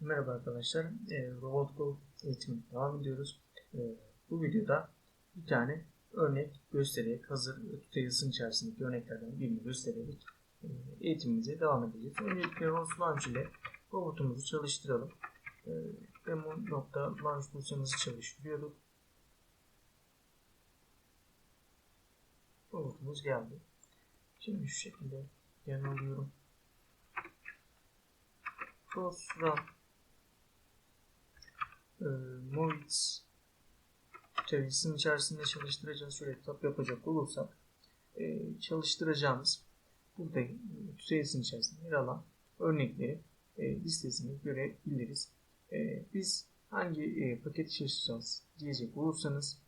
Merhaba arkadaşlar. E, RobotGo eğitimi devam ediyoruz. E, bu videoda bir tane örnek göstererek hazır tutorial'ın içerisindeki örneklerden birini göstererek e, eğitimimize devam edeceğiz. Öncelikle ROS Launch ile robotumuzu çalıştıralım. E, Demo.launch dosyamızı çalıştırıyorduk. Robotumuz geldi. Şimdi şu şekilde yanılıyorum. ROS Run e, Movits teorisinin içerisinde çalıştıracağız. Şöyle tap yapacak olursak e, çalıştıracağımız burada teorisinin içerisinde yer alan örnekleri e, listesini görebiliriz. E, biz hangi e, paket çalışacağız diyecek olursanız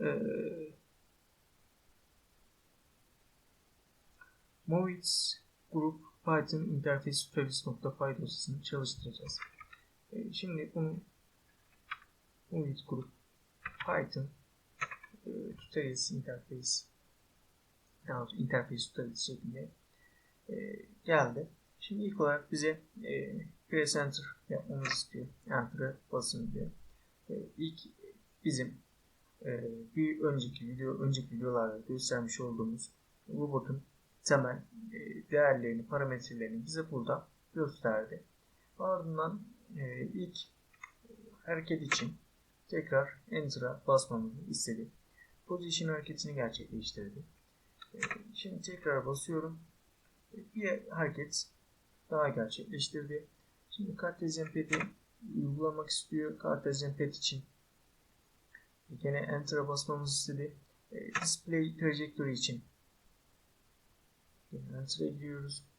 e, Movits Group Python Interface Tutorials.py dosyasını çalıştıracağız. E, şimdi bunu Movit Group Python e, Tutorials Interface daha doğrusu Interface Tutorials şeklinde e, geldi. Şimdi ilk olarak bize e, Press Enter yapmamızı istiyor. Enter'a basın diyor. E, ilk bizim e, bir önceki video, önceki videolarda göstermiş olduğumuz robotun temel e, değerlerini, parametrelerini bize burada gösterdi. Ardından e, ilk hareket için tekrar Enter'a basmamızı istedi. Position hareketini gerçekleştirdi. E, şimdi tekrar basıyorum. E, bir hareket daha gerçekleştirdi. Şimdi Cartesian Pet'i uygulamak istiyor. Cartesian Pet için yine Enter'a basmamızı istedi. E, display Trajectory için Enter'a giriyoruz.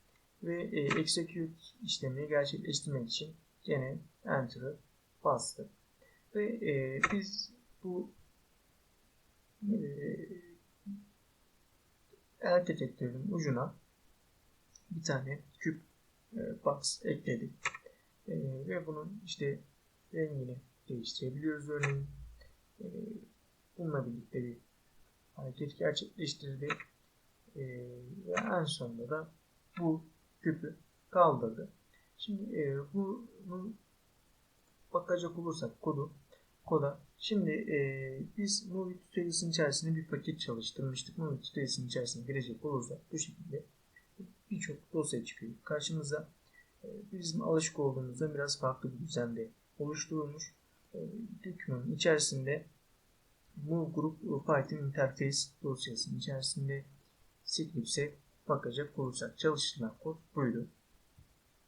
Ve e, execute işlemini gerçekleştirmek için gene Enter'ı bastık. Ve e, biz bu e, el detektörünün ucuna bir tane küp e, box ekledik. E, ve bunun işte rengini değiştirebiliyoruz örneğin. E, bununla birlikte bir hareket gerçekleştirdi. E, ve en sonunda da bu küpü kaldırdı. Şimdi e, bunu bakacak olursak kodu koda. Şimdi e, biz Movie Tutorials'ın içerisinde bir paket çalıştırmıştık. Movie Tutorials'ın içerisine girecek olursak bu şekilde birçok dosya çıkıyor. Karşımıza e, bizim alışık olduğumuzda biraz farklı bir düzende oluşturulmuş. E, dokümanın içerisinde Move Group Python Interface dosyasının içerisinde Eclipse'e bakacak olursak çalıştırılan kod buydu.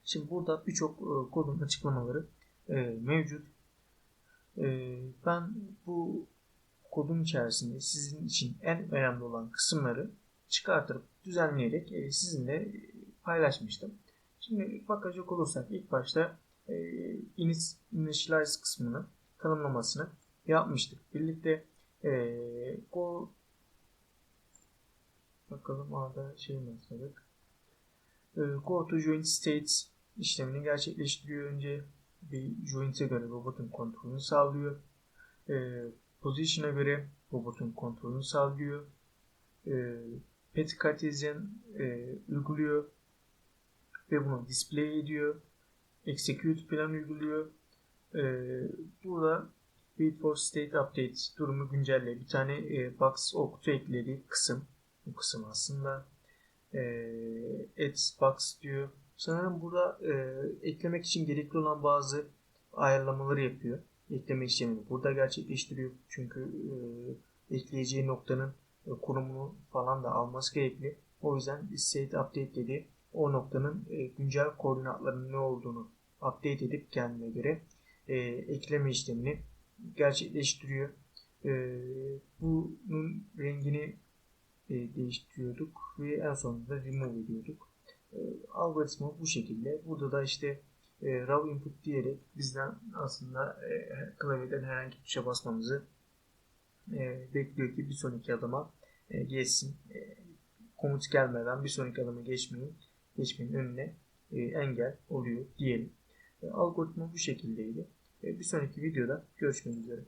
Şimdi burada birçok e, kodun açıklamaları e, mevcut. E, ben bu kodun içerisinde sizin için en önemli olan kısımları çıkartıp düzenleyerek sizinle paylaşmıştım. Şimdi bakacak olursak ilk başta e, initialize kısmını tanımlamasını yapmıştık. Birlikte e, go bakalım orada şey mi yazmadık. Go to join states işlemini gerçekleştiriyor. Önce bir joint'e göre robotun kontrolünü sağlıyor. E, position'a göre robotun kontrolünü sağlıyor. E, pet Cartesian uyguluyor ve bunu display ediyor. Execute plan uyguluyor. Burada wait for state update durumu güncelle. Bir tane e, box o kutu eklediği kısım. Bu kısım aslında. E, add box diyor. Sanırım burada e, eklemek için gerekli olan bazı ayarlamaları yapıyor. Ekleme işlemini burada gerçekleştiriyor. Çünkü e, ekleyeceği noktanın e, konumunu falan da alması gerekli. O yüzden state update dedi. O noktanın e, güncel koordinatlarının ne olduğunu update edip kendine göre e, ekleme işlemini gerçekleştiriyor. E, bunun rengini e, değiştiriyorduk ve en sonunda remove ediyorduk. E, algoritma bu şekilde. Burada da işte e, raw input diyerek bizden aslında e, klavyeden herhangi bir tuşa basmamızı e, bekliyor ki bir sonraki adıma e, geçsin. E, komut gelmeden bir sonraki adıma geçmeyin, geçmenin önüne e, engel oluyor diyelim. E, algoritma bu şekildeydi. E, bir sonraki videoda görüşmek üzere.